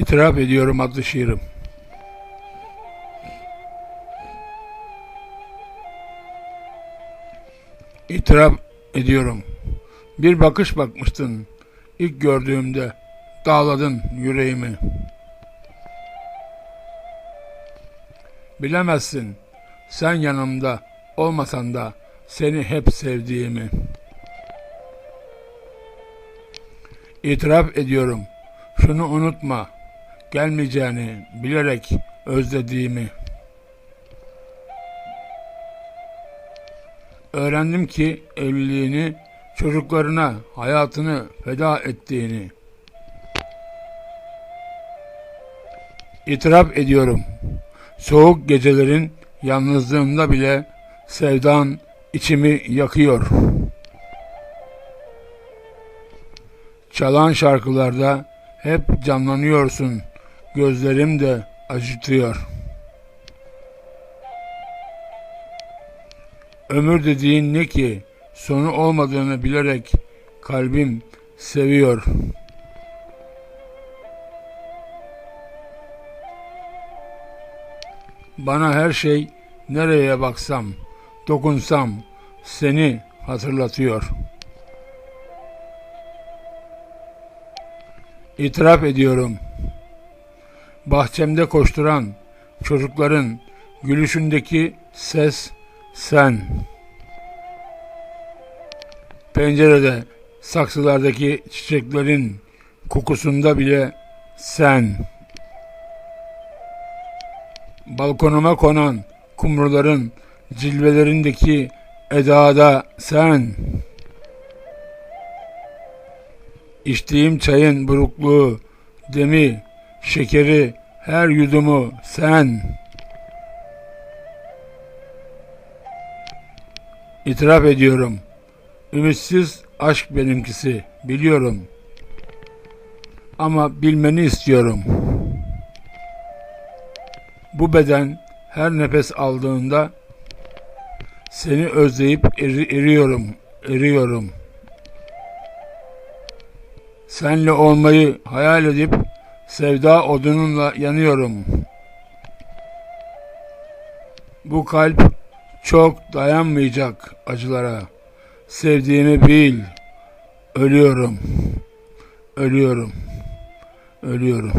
İtiraf ediyorum adlı şiirim. İtiraf ediyorum. Bir bakış bakmıştın. İlk gördüğümde dağladın yüreğimi. Bilemezsin sen yanımda olmasan da seni hep sevdiğimi. İtiraf ediyorum. Şunu unutma. Gelmeyeceğini bilerek özlediğimi. Öğrendim ki evliliğini, çocuklarına hayatını feda ettiğini. İtiraf ediyorum. Soğuk gecelerin yalnızlığında bile sevdan içimi yakıyor. Çalan şarkılarda hep canlanıyorsun. Gözlerim de acıtıyor. Ömür dediğin ne ki? Sonu olmadığını bilerek kalbim seviyor. Bana her şey nereye baksam, dokunsam seni hatırlatıyor. İtiraf ediyorum. Bahçemde koşturan çocukların gülüşündeki ses sen. Pencerede saksılardaki çiçeklerin kokusunda bile sen. Balkonuma konan kumruların cilvelerindeki edada sen. İçtiğim çayın burukluğu, demi, şekeri, her yudumu sen. İtiraf ediyorum. Ümitsiz aşk benimkisi, biliyorum. Ama bilmeni istiyorum. Bu beden her nefes aldığında seni özleyip eri, eriyorum, eriyorum. Senle olmayı hayal edip sevda odununla yanıyorum. Bu kalp çok dayanmayacak acılara. Sevdiğimi bil. Ölüyorum. Ölüyorum. Ölüyorum.